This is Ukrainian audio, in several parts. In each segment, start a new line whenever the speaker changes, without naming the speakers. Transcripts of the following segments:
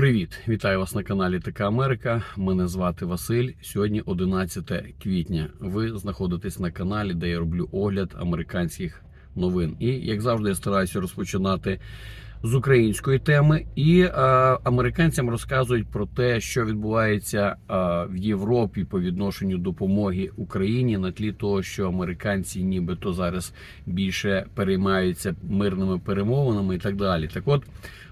Привіт, вітаю вас на каналі ТК Америка. Мене звати Василь. Сьогодні 11 квітня. Ви знаходитесь на каналі, де я роблю огляд американських новин. І як завжди, я стараюся розпочинати з української теми. І е, американцям розказують про те, що відбувається е, в Європі по відношенню допомоги Україні на тлі того, що американці нібито зараз більше переймаються мирними перемовинами і так далі. Так от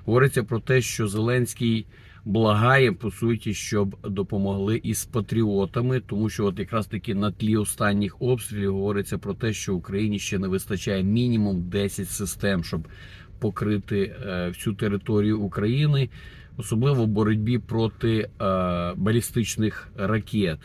говориться про те, що Зеленський благає по суті, щоб допомогли із патріотами, тому що от якраз таки на тлі останніх обстрілів говориться про те, що Україні ще не вистачає мінімум 10 систем, щоб покрити е, всю територію України, особливо в боротьбі проти е, балістичних ракет.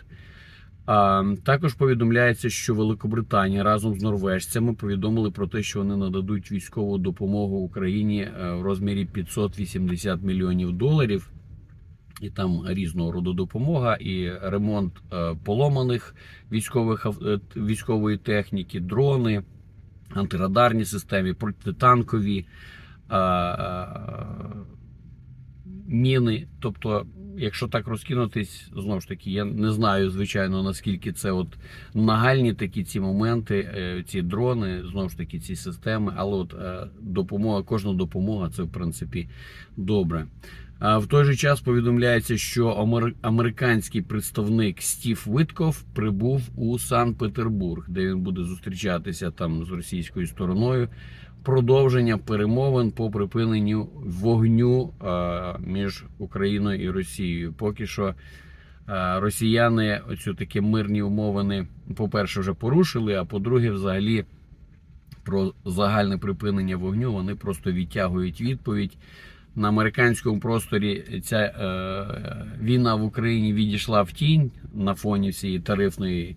Також повідомляється, що Великобританія разом з норвежцями повідомили про те, що вони нададуть військову допомогу Україні е, в розмірі 580 мільйонів доларів. І там різного роду допомога, і ремонт поломаних військових військової техніки, дрони, антирадарні системи, протитанкові е, е, міни. Тобто, якщо так розкинутись, знову ж таки, я не знаю, звичайно, наскільки це от нагальні такі ці моменти, е, ці дрони, знову ж таки, ці системи, але от допомога, кожна допомога це в принципі добре. В той же час повідомляється, що амер- американський представник Стів Витков прибув у Санкт-Петербург, де він буде зустрічатися там з російською стороною. Продовження перемовин по припиненню вогню між Україною і Росією. Поки що росіяни оцю такі мирні умовини, по-перше, вже порушили, а по-друге, взагалі про загальне припинення вогню вони просто відтягують відповідь. На американському просторі ця е, війна в Україні відійшла в тінь на фоні всієї тарифної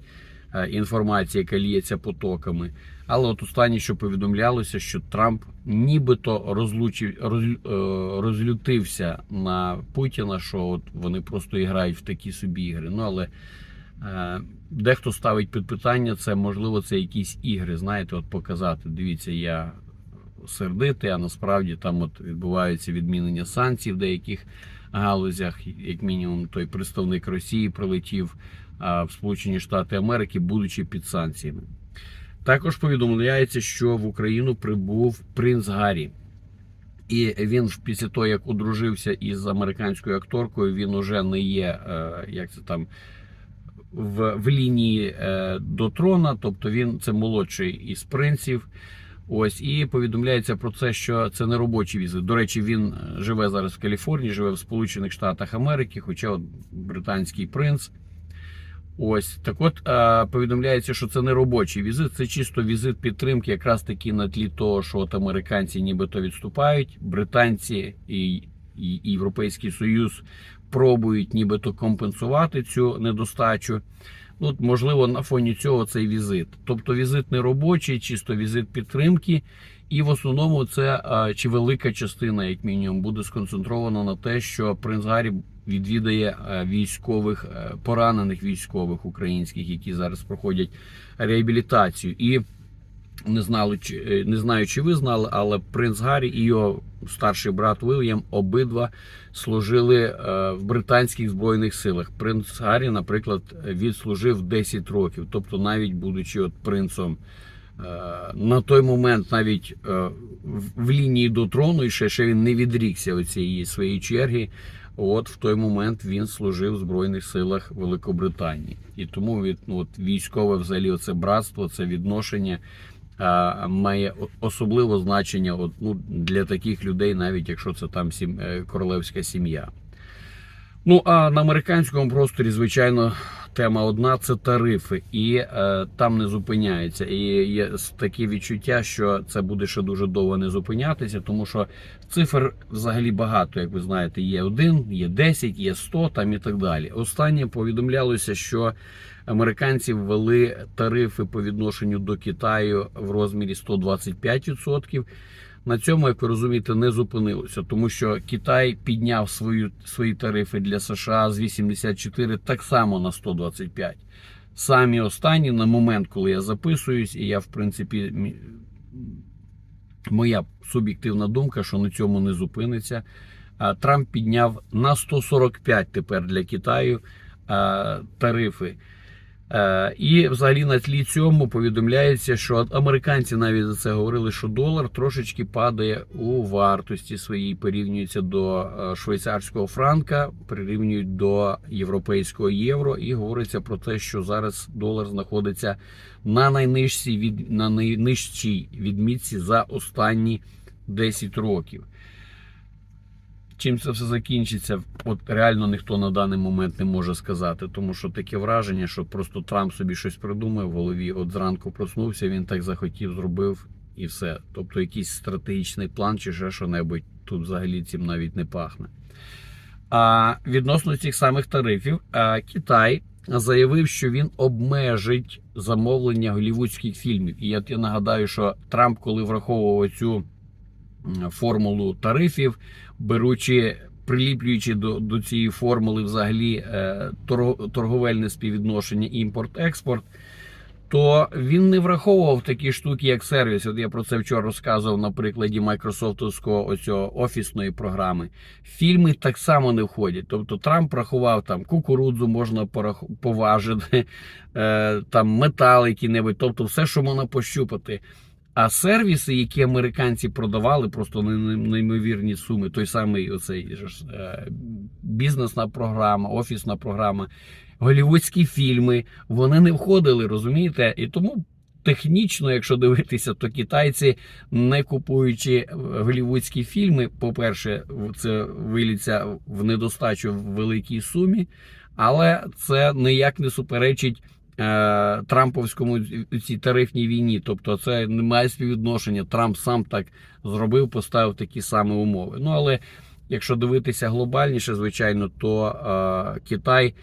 е, інформації, яка ліється потоками. Але от останнє, що повідомлялося, що Трамп нібито розлучив роз, е, розлютився на Путіна, що от вони просто грають в такі собі ігри. Ну але е, дехто ставить під питання, це можливо це якісь ігри. Знаєте, от показати. Дивіться, я сердитий, а насправді там от відбуваються відмінення санкцій в деяких галузях. Як мінімум, той представник Росії прилетів в Сполучені Штати Америки, будучи під санкціями. Також повідомляється, що в Україну прибув принц Гаррі. І він після того, як одружився із американською акторкою, він уже не є, е, як це там, в, в лінії е, до трона, тобто він це молодший із принців. Ось і повідомляється про це, що це не робочий візит. До речі, він е, живе зараз в Каліфорнії, живе в Сполучених Штатах Америки, хоча от британський принц. Ось так, от е, повідомляється, що це не робочий візит, це чисто візит підтримки, якраз таки на тлі того, що от американці нібито відступають, британці і, і Європейський Союз пробують нібито компенсувати цю недостачу. Ну, можливо, на фоні цього цей візит. Тобто візит не робочий, чисто візит підтримки. І в основному це чи велика частина, як мінімум, буде сконцентрована на те, що принц Гаррі відвідає військових поранених військових українських, які зараз проходять реабілітацію. І не знали, чи е, не знаю, чи ви знали, але принц Гаррі і його старший брат Вільям обидва служили е, в британських збройних силах. Принц Гаррі, наприклад, відслужив 10 років, тобто, навіть будучи от принцом. е, На той момент навіть в- лінії до трону і ще, ще він не відрікся цієї своєї черги. От в той момент він служив в Збройних силах Великобританії. І тому від, ну, от, військове взагалі оце братство, це відношення має особливе значення от, ну, для таких людей, навіть якщо це там сім, е, королевська сім'я. Ну а на американському просторі, звичайно, тема одна це тарифи, і е, там не зупиняється. І є таке відчуття, що це буде ще дуже довго не зупинятися, тому що цифр взагалі багато, як ви знаєте, є один, є 10, є 100 там і так далі. Останнє повідомлялося, що американці ввели тарифи по відношенню до Китаю в розмірі 125%. На цьому, як ви розумієте, не зупинилося, тому що Китай підняв свою, свої тарифи для США з 84 так само на 125. Самі останні на момент, коли я записуюсь, і я, в принципі, моя суб'єктивна думка, що на цьому не зупиниться. Трамп підняв на 145 тепер для Китаю тарифи. Е, І взагалі на тлі цьому повідомляється, що американці навіть за це говорили, що долар трошечки падає у вартості своїй, порівнюється до е, швейцарського франка, прирівнюють до європейського євро, і говориться про те, що зараз долар знаходиться на найнижчій від на найнижчій відмітці за останні 10 років. Чим це все закінчиться, от реально ніхто на даний момент не може сказати, тому що таке враження, що просто Трамп собі щось придумав в голові. От зранку проснувся, він так захотів, зробив і все. Тобто якийсь стратегічний план чи ще що-небудь тут взагалі цим навіть не пахне. А відносно цих самих тарифів, Китай заявив, що він обмежить замовлення голівудських фільмів. І я, я нагадаю, що Трамп, коли враховував цю формулу тарифів, беручи, приліплюючи до, до цієї формули взагалі е, торговельне співвідношення імпорт-експорт, то він не враховував такі штуки, як сервіс. От я про це вчора розказував на прикладі майкрософтовського оцього офісної програми. Фільми так само не входять. Тобто Трамп рахував там кукурудзу, можна поважити, е, там метал який-небудь, тобто все, що можна пощупати. А сервіси, які американці продавали, просто неймовірні суми, той самий оцей е, бізнесна програма, офісна програма, голівудські фільми, вони не входили, розумієте? І тому технічно, якщо дивитися, то китайці, не купуючи голівудські фільми, по-перше, це виліться в недостачу в великій сумі, але це ніяк не суперечить. Е, Трамповському цій тарифній війні, тобто це немає співвідношення. Трамп сам так зробив, поставив такі самі умови. Ну але якщо дивитися глобальніше, звичайно, то е, Китай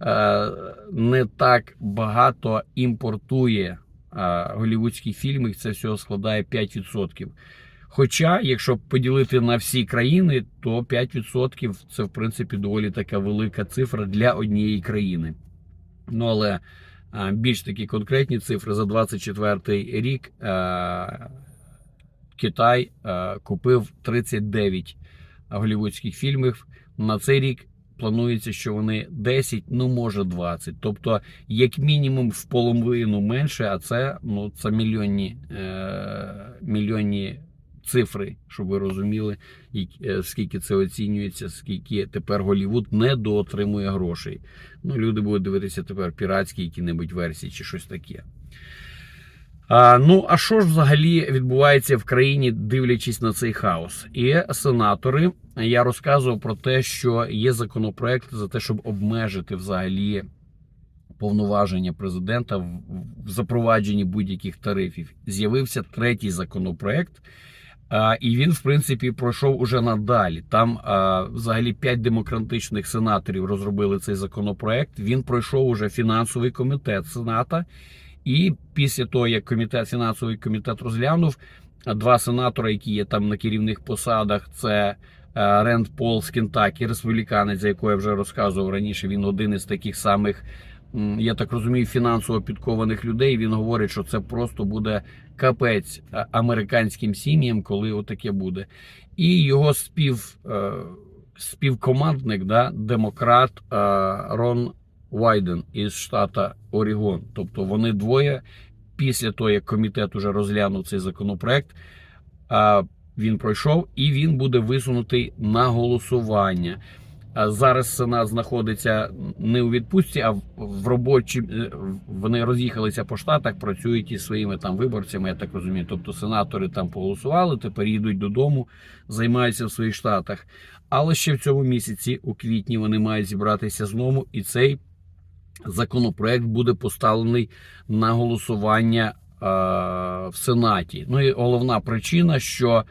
е, не так багато імпортує е, голівудських фільмів, це всього складає 5%. Хоча, якщо поділити на всі країни, то 5% це в принципі доволі така велика цифра для однієї країни. Ну але більш такі конкретні цифри за 24 рік Китай купив 39 голівудських фільмів. На цей рік планується, що вони 10, ну може 20. Тобто, як мінімум, в половину менше, а це ну це мільйонні, е, мільйонні цифри, щоб ви розуміли, е, скільки це оцінюється, скільки тепер Голівуд недоотримує грошей. Ну, люди будуть дивитися тепер піратські які-небудь версії чи щось таке. А, ну, а що ж взагалі відбувається в країні, дивлячись на цей хаос? І сенатори, я розказував про те, що є законопроект за те, щоб обмежити взагалі повноваження президента в запровадженні будь-яких тарифів. З'явився третій законопроект. І він, в принципі, пройшов уже надалі. Там взагалі п'ять демократичних сенаторів розробили цей законопроект. Він пройшов уже фінансовий комітет Сената. І після того, як комітет, фінансовий комітет розглянув, два сенатори, які є там на керівних посадах, це Ренд Пол з Кентакі, республіканець, за якого я вже розказував раніше. Він один із таких самих, я так розумію, фінансово підкованих людей. Він говорить, що це просто буде капець е, американським сім'ям, коли отаке буде. І його спів, е, співкомандник, да, демократ е, Рон Вайден із штата Орігон. Тобто вони двоє після того, як комітет уже розглянув цей законопроект, він пройшов і він буде висунутий на голосування. Зараз Сенат знаходиться не у відпустці, а в- в робочі е, вони роз'їхалися по штатах, працюють із своїми там виборцями. Я так розумію. Тобто сенатори там поголосували, тепер їдуть додому, займаються в своїх штатах. Але ще в цьому місяці, у квітні, вони мають зібратися знову, і цей законопроект буде поставлений на голосування е, в Сенаті. Ну і головна причина, що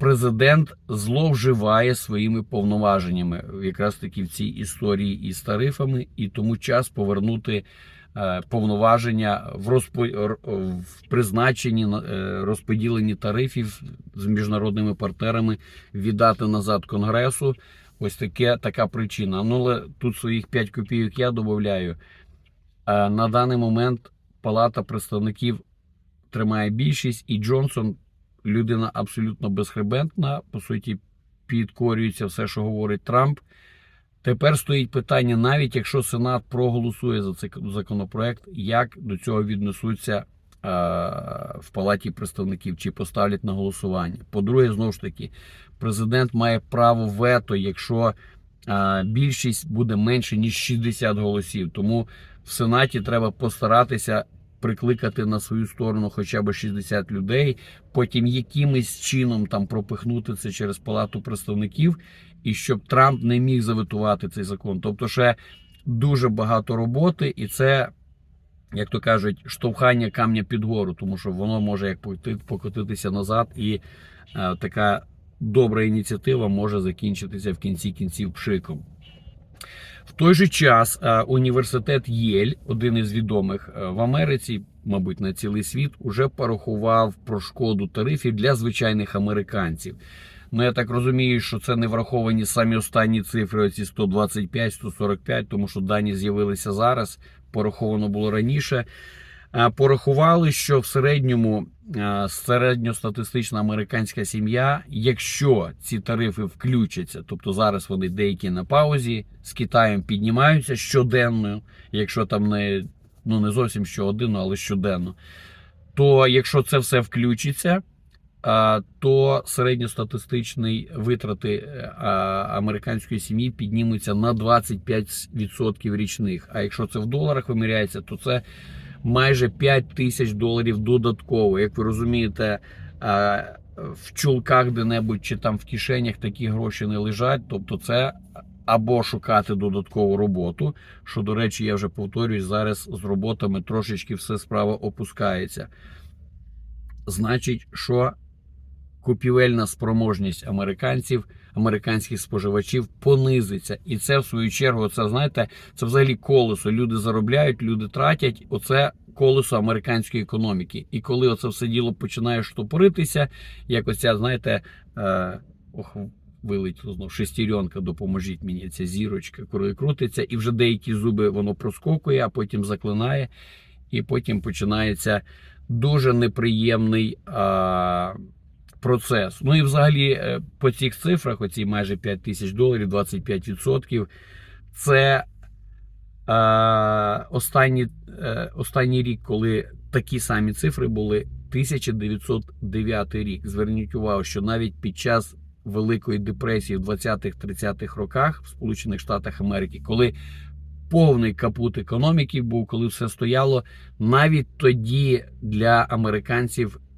президент зловживає своїми повноваженнями якраз таки в цій історії із тарифами, і тому час повернути е, повноваження в розпо... в призначенні на- е, розподіленні тарифів з міжнародними партнерами віддати назад Конгресу. Ось таке така причина. Ну але тут своїх 5 копійок я додаю. Е, На даний момент Палата представників тримає більшість, і Джонсон людина абсолютно безхребетна, по суті, підкорюється все, що говорить Трамп. Тепер стоїть питання, навіть якщо Сенат проголосує за цей законопроект, як до цього віднесуться е, в Палаті представників чи поставлять на голосування. По-друге, знову ж таки, президент має право вето, якщо е, більшість буде менше ніж 60 голосів. Тому в Сенаті треба постаратися прикликати на свою сторону хоча б 60 людей, потім якимось чином там пропихнути це через Палату представників, і щоб Трамп не міг заветувати цей закон. Тобто, ще дуже багато роботи, і це, як то кажуть, штовхання камня під гору, тому що воно може як покотитися назад, і е, така добра ініціатива може закінчитися в кінці кінців пшиком. В той же час е, університет Єль, один із відомих е, в Америці, мабуть, на цілий світ, уже порахував про шкоду тарифів для звичайних американців. Ну, я так розумію, що це не враховані самі останні цифри, оці 125-145, тому що дані з'явилися зараз, пораховано було раніше. Е, Порахували, що в середньому е, середньостатистична американська сім'я, якщо ці тарифи включаться, тобто зараз вони деякі на паузі, з Китаєм піднімаються щоденно, якщо там не, ну не зовсім щогодинно, але щоденно, то якщо це все включиться, то середньостатистичні витрати е, американської сім'ї піднімуться на 25% річних. А якщо це в доларах виміряється, то це майже 5 тисяч доларів додатково. Як ви розумієте, в чулках де-небудь чи там в кишенях такі гроші не лежать. Тобто, це або шукати додаткову роботу. Що, до речі, я вже повторюсь, зараз з роботами трошечки все справа опускається. Значить, що купівельна спроможність американців, американських споживачів понизиться. І це, в свою чергу, це знаєте, це взагалі колесо. Люди заробляють, люди тратять. Оце колесо американської економіки. І коли оце все діло починає штопоритися, як оця, знаєте, е, ох, вилетіло знов шестеренка, допоможіть мені, ця зірочка, коли крутиться, і вже деякі зуби воно проскокує, а потім заклинає, і потім починається дуже неприємний а, процес. Ну і взагалі е, по цих цифрах, оці майже 5 тисяч доларів, 25%, це а, останні, е, останній рік, коли такі самі цифри були 1909 рік. Зверніть увагу, що навіть під час Великої депресії в 20-30-х роках в Сполучених Штатах Америки, коли повний капут економіки був, коли все стояло, навіть тоді для американців е,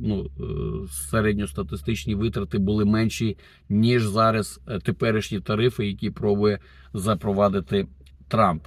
ну, е, середньостатистичні витрати були менші, ніж зараз е, теперішні тарифи, які пробує запровадити Трамп.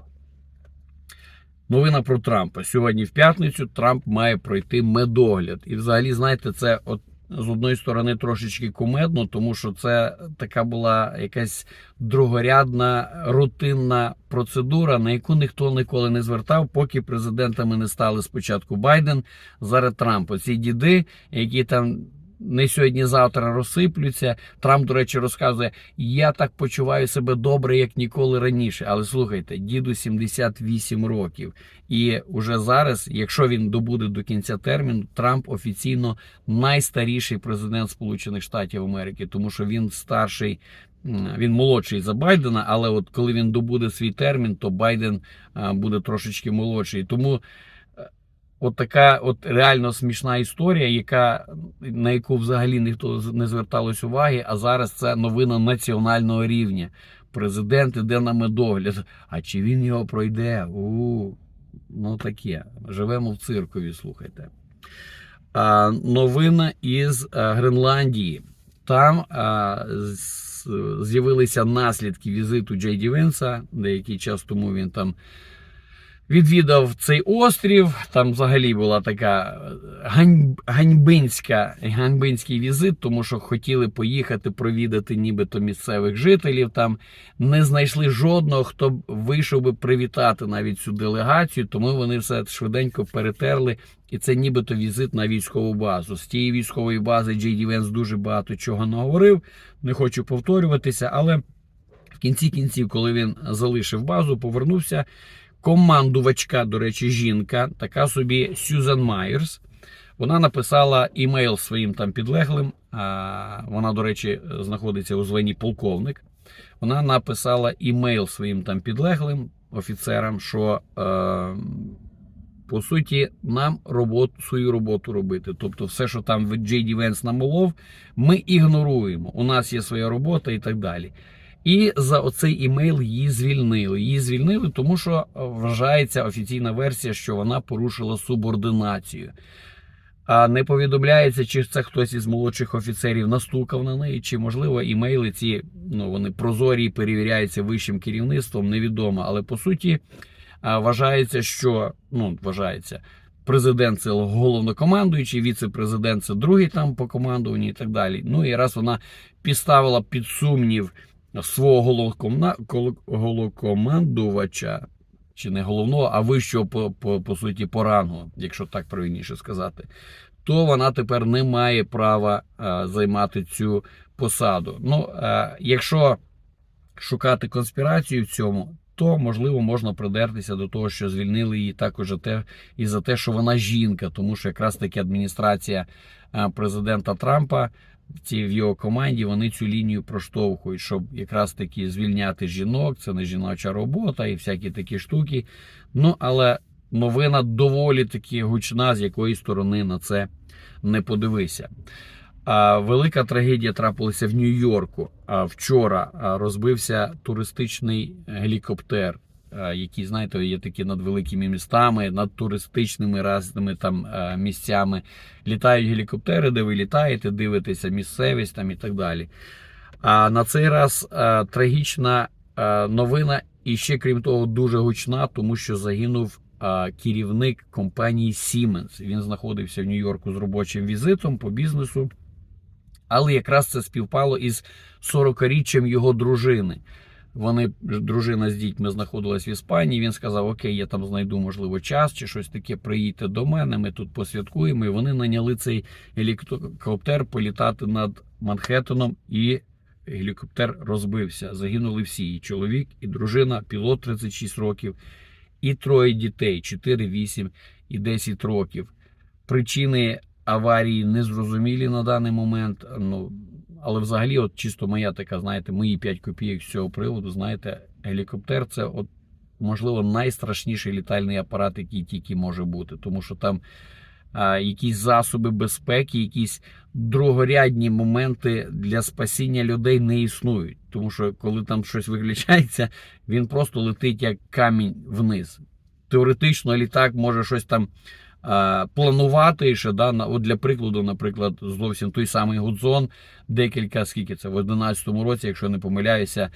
Новина про Трампа. Сьогодні в п'ятницю Трамп має пройти медогляд. І взагалі, знаєте, це от з одної сторони трошечки кумедно, тому що це така була якась другорядна рутинна процедура, на яку ніхто ніколи не звертав, поки президентами не стали спочатку Байден, зараз Трамп. Оці діди, які там. Не сьогодні-завтра розсиплються. Трамп, до речі, розказує: я так почуваю себе добре, як ніколи раніше. Але слухайте, діду 78 років. І уже зараз, якщо він добуде до кінця терміну, Трамп офіційно найстаріший президент Сполучених Штатів Америки, тому що він старший. Він молодший за Байдена, але от коли він добуде свій термін, то Байден буде трошечки молодший. Тому е, от така от реально смішна історія, яка на яку взагалі ніхто не зверталось уваги. А зараз це новина національного рівня. Президент іде на медогляд. А чи він його пройде? У ну таке. Живемо в циркові, слухайте. А, новина із Гренландії. Там а, з'явилися наслідки візиту Джей Ді Венса. Деякий час тому він там відвідав цей острів. Там взагалі була така гань, ганьбинська, ганьбинський візит, тому що хотіли поїхати провідати нібито місцевих жителів. Там не знайшли жодного, хто вийшов би привітати навіть цю делегацію, тому вони все швиденько перетерли. І це нібито візит на військову базу. З тієї військової бази Джей Ді Венс дуже багато чого наговорив. Не хочу повторюватися, але в кінці кінців, коли він залишив базу, повернувся командувачка, до речі, жінка, така собі Сюзан Майерс. Вона написала імейл своїм там підлеглим. Вона, до речі, знаходиться у званні полковник. Вона написала імейл своїм там підлеглим офіцерам, що е, по суті нам роботу, свою роботу робити. Тобто, все, що там J.D. Vance намолов, ми ігноруємо. У нас є своя робота і так далі. І за оцей імейл її звільнили. Її звільнили, тому що вважається офіційна версія, що вона порушила субординацію. А не повідомляється, чи це хтось із молодших офіцерів настукав на неї, чи можливо імейли ці ну вони прозорі перевіряються вищим керівництвом, невідомо. Але по суті вважається, що ну вважається. Президент це головнокомандуючий, віце-президент це другий там по командуванні і так далі. Ну і раз вона підставила під сумнів свого коло- чи не головного, а вищого по, по, по суті по рангу, якщо так правильніше сказати, то вона тепер не має права е, займати цю посаду. Ну, е, якщо шукати конспірацію в цьому, то можливо можна придертися до того, що звільнили її також те, і за те, що вона жінка, тому що якраз таки адміністрація е, президента Трампа. Ці в його команді вони цю лінію проштовхують, щоб якраз таки звільняти жінок, це не жіноча робота і всякі такі штуки. Ну але новина доволі таки гучна, з якої сторони на це не подивися. А, велика трагедія трапилася в Нью-Йорку. А, вчора розбився туристичний гелікоптер, а, який, знаєте, є такі над великими містами, над туристичними різними там місцями. Літають гелікоптери, де ви літаєте, дивитеся місцевість там і так далі. А на цей раз а, трагічна новина, і ще крім того, дуже гучна, тому що загинув керівник компанії Siemens. Він знаходився в Нью-Йорку з робочим візитом по бізнесу. Але якраз це співпало із 40-річчям його дружини. Вони дружина з дітьми знаходилась в Іспанії. Він сказав: Окей, я там знайду, можливо, час чи щось таке. Приїдьте до мене. Ми тут посвяткуємо. І вони наняли цей гелікоптер політати над Манхеттеном, і гелікоптер розбився. Загинули всі: і чоловік, і дружина, пілот 36 років, і троє дітей: 4, 8 і 10 років. Причини аварії незрозумілі на даний момент. Ну але взагалі, от чисто моя така, знаєте, мої 5 копійок з цього приводу, знаєте, гелікоптер це от. Можливо, найстрашніший літальний апарат, який тільки може бути, тому що там а, якісь засоби безпеки, якісь другорядні моменти для спасіння людей не існують. Тому що коли там щось виключається, він просто летить як камінь вниз. Теоретично літак може щось там планувати ще да, от для прикладу, наприклад, зовсім той самий Гудзон, декілька, скільки це в 11-му році, якщо не помиляюся,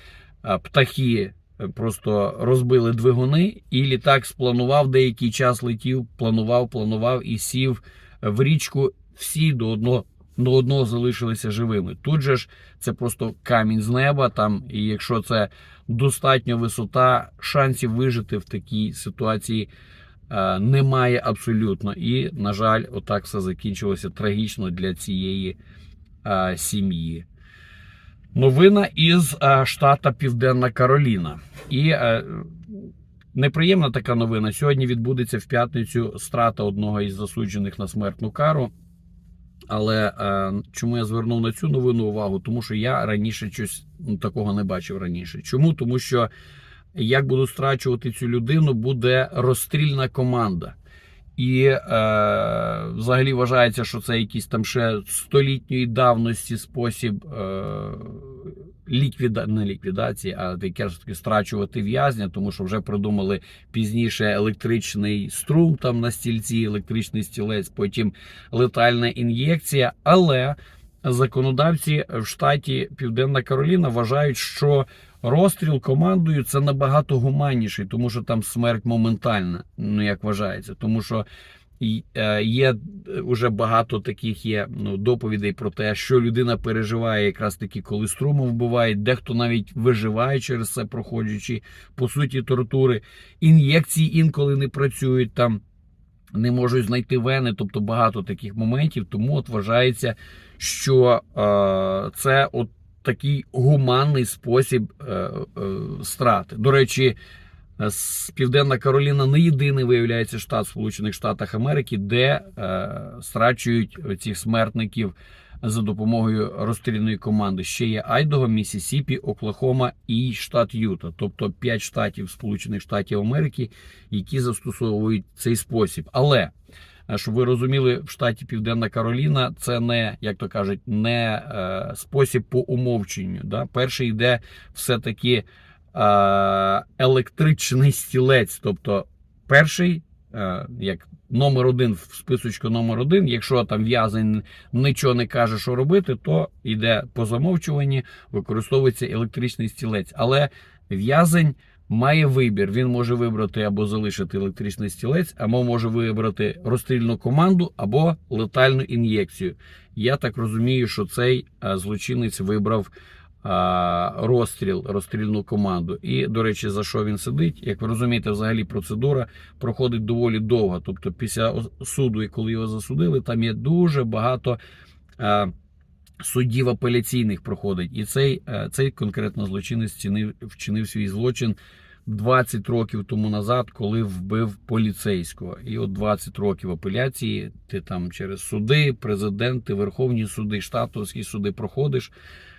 птахи просто розбили двигуни, і літак спланував деякий час летів, планував, планував і сів в річку. Всі до одного до одного залишилися живими. Тут же ж це просто камінь з неба. Там, і якщо це достатньо висота, шансів вижити в такій ситуації е, немає абсолютно. І, на жаль, отак все закінчилося трагічно для цієї е, сім'ї. Новина із е, штата Південна Кароліна. І е, неприємна така новина. Сьогодні відбудеться в п'ятницю страта одного із засуджених на смертну кару. Але е, чому я звернув на цю новину увагу? Тому що я раніше щось ну, такого не бачив раніше. Чому? Тому що як буду страчувати цю людину, буде розстрільна команда. І е, взагалі вважається, що це якийсь там ще столітньої давності спосіб е, ліквіда... не ліквідації, а таке ж таки страчувати в'язня, тому що вже придумали пізніше електричний струм там на стільці, електричний стілець, потім летальна ін'єкція. Але законодавці в штаті Південна Кароліна вважають, що розстріл командою це набагато гуманніший, тому що там смерть моментальна, ну як вважається, тому що. Е, Є вже багато таких є ну, доповідей про те, що людина переживає, якраз таки, коли струмом вбиває, дехто навіть виживає через це, проходячи по суті тортури. Ін'єкції інколи не працюють там, не можуть знайти вени, тобто багато таких моментів. Тому от вважається, що е, це от такий гуманний спосіб е, е, страти. До речі. Е, Південна Кароліна не єдиний виявляється штат Сполучених Штатах Америки, де страчують цих смертників за допомогою розстрільної команди. Ще є Айдого, Міссісіпі, Оклахома і штат Юта, тобто 5 штатів Сполучених Штатів Америки, які застосовують цей спосіб. Але щоб ви розуміли, в штаті Південна Кароліна це не, як то кажуть, не е, спосіб по умовченню. Да? Перший йде все-таки е, електричний стілець. Тобто, перший, е, як номер один в списочку номер один, якщо там в'язень нічого не каже, що робити, то йде по замовчуванні, використовується електричний стілець. Але в'язень має вибір. Він може вибрати або залишити електричний стілець, або може вибрати розстрільну команду або летальну ін'єкцію. Я так розумію, що цей е, злочинець вибрав а, розстріл, розстрільну команду. І, до речі, за що він сидить? Як ви розумієте, взагалі процедура проходить доволі довго. Тобто, після суду, і коли його засудили, там є дуже багато. Суддів апеляційних проходить, і цей, е, цей конкретно злочинець вчинив, вчинив свій злочин 20 років тому назад, коли вбив поліцейського. І от 20 років апеляції, ти там через суди, президенти, верховні суди, штатовські суди проходиш,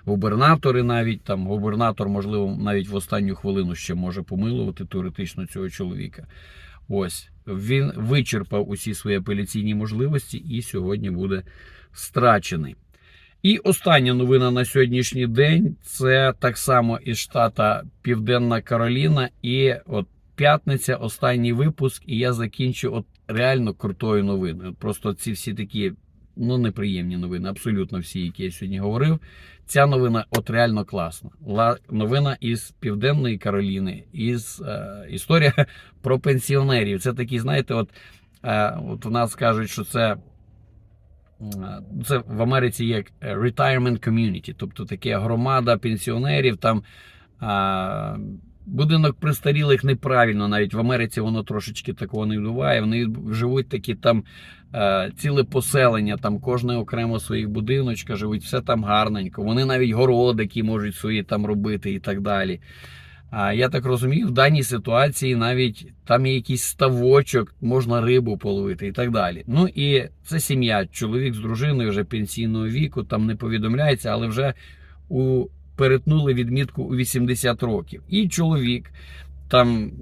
губернатори навіть там, губернатор, можливо, навіть в останню хвилину ще може помилувати теоретично цього чоловіка. Ось він вичерпав усі свої апеляційні можливості і сьогодні буде страчений. І остання новина на сьогоднішній день це так само із штата Південна Кароліна. І от п'ятниця, останній випуск, і я закінчу от реально крутою новиною. Просто ці всі такі ну неприємні новини, абсолютно всі, які я сьогодні говорив. Ця новина от реально класна. Ла- Новина із Південної Кароліни, із е, історія про пенсіонерів. Це такі, знаєте, от, е, от у нас кажуть, що це. Е, Це в Америці є е, retirement community, тобто таке громада пенсіонерів. Там а, будинок престарілих неправильно, навіть в Америці воно трошечки такого не буває. Вони живуть такі там е, ціле поселення, там кожне окремо своїх будиночка живуть, все там гарненько. Вони навіть городики можуть свої там робити і так далі. А я так розумію, в даній ситуації навіть там є якийсь ставочок, можна рибу половити і так далі. Ну і це сім'я, чоловік з дружиною вже пенсійного віку, там не повідомляється, але вже у перетнули відмітку у 80 років. І чоловік там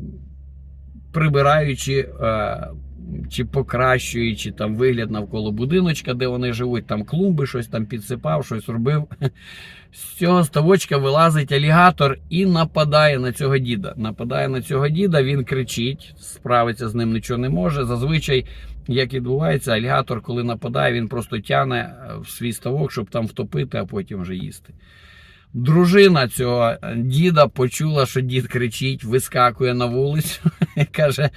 прибираючи е, чи покращуючи там вигляд навколо будиночка, де вони живуть, там клумби, щось там підсипав, щось робив. З цього ставочка вилазить алігатор і нападає на цього діда. Нападає на цього діда, він кричить, справиться з ним нічого не може. Зазвичай, як відбувається, алігатор, коли нападає, він просто тяне е, в свій ставок, щоб там втопити, а потім вже їсти. Дружина цього діда почула, що дід кричить, вискакує на вулицю і каже.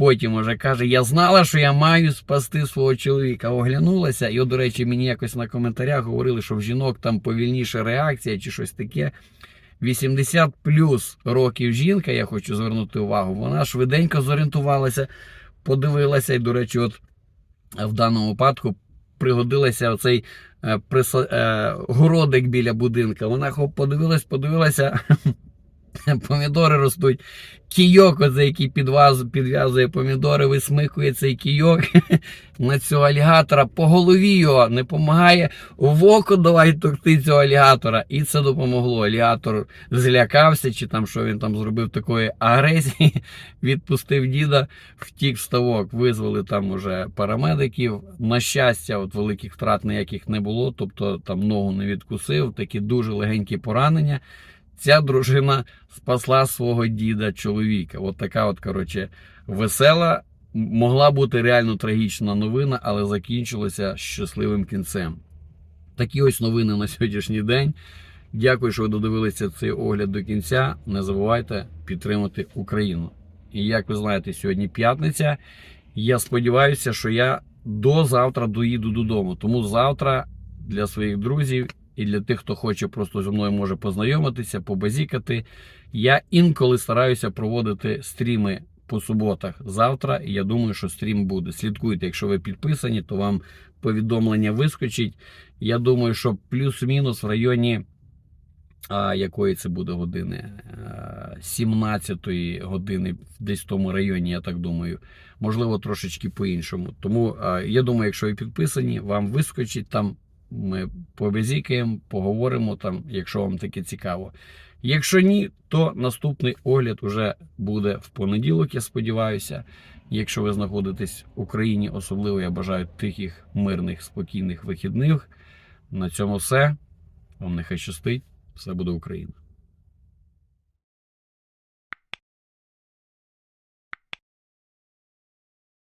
Потім уже каже: Я знала, що я маю спасти свого чоловіка. Оглянулася, і, до речі, мені якось на коментарях говорили, що в жінок там повільніша реакція чи щось таке. 80 плюс років жінка, я хочу звернути увагу, вона швиденько зорієнтувалася, подивилася, і, до речі, от в даному випадку пригодилася оцей е, приса- е, городик біля будинка. Вона подивилась, подивилася. Помідори ростуть. Кійок, оцей, який підв'язує помідори, висмикує цей кійок на цього алігатора. По голові його не допомагає. В око давай токти цього алігатора. І це допомогло. Алігатор злякався, чи там що він там зробив такої агресії, відпустив діда, втік ставок. Визвали там уже парамедиків. На щастя, от великих втрат ніяких не було, тобто там ногу не відкусив, такі дуже легенькі поранення. Ця дружина спасла свого діда чоловіка. От така, от, коротше, весела, могла бути реально трагічна новина, але закінчилася щасливим кінцем. Такі ось новини на сьогоднішній день. Дякую, що ви додивилися цей огляд до кінця. Не забувайте підтримати Україну. І як ви знаєте, сьогодні п'ятниця. Я сподіваюся, що я до завтра доїду додому. Тому завтра для своїх друзів і для тих, хто хоче просто зі мною може познайомитися, побазікати. Я інколи стараюся проводити стріми по суботах завтра. Я думаю, що стрім буде. Слідкуйте, якщо ви підписані, то вам повідомлення вискочить. Я думаю, що плюс-мінус в районі. А якої це буде години? 17 години, десь в тому районі, я так думаю. Можливо, трошечки по-іншому. Тому е, я думаю, якщо ви підписані, вам вискочить там. Ми побезікаємо, поговоримо там, якщо вам таке цікаво. Якщо ні, то наступний огляд уже буде в понеділок, я сподіваюся. Якщо ви знаходитесь в Україні, особливо я бажаю тихих, мирних, спокійних вихідних. На цьому все. Вам нехай щастить. Все буде Україна.